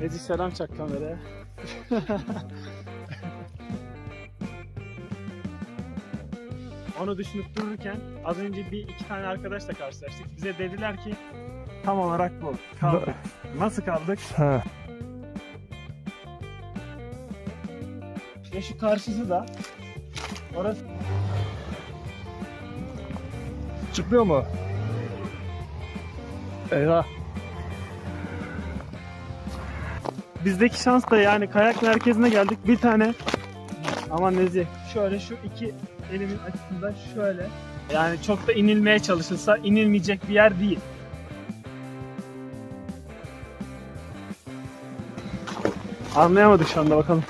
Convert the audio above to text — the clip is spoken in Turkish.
Nezih selam çak kameraya. Onu düşünüp dururken az önce bir iki tane arkadaşla karşılaştık. Bize dediler ki tam olarak bu. Kaldık. Nasıl kaldık? Ha. Ve şu karşısı da orası Çıkmıyor mu? Eyvah. Bizdeki şans da yani kayak merkezine geldik. Bir tane aman nezi şöyle şu iki elimin açısında şöyle yani çok da inilmeye çalışılsa inilmeyecek bir yer değil. Anlayamadık şu anda bakalım.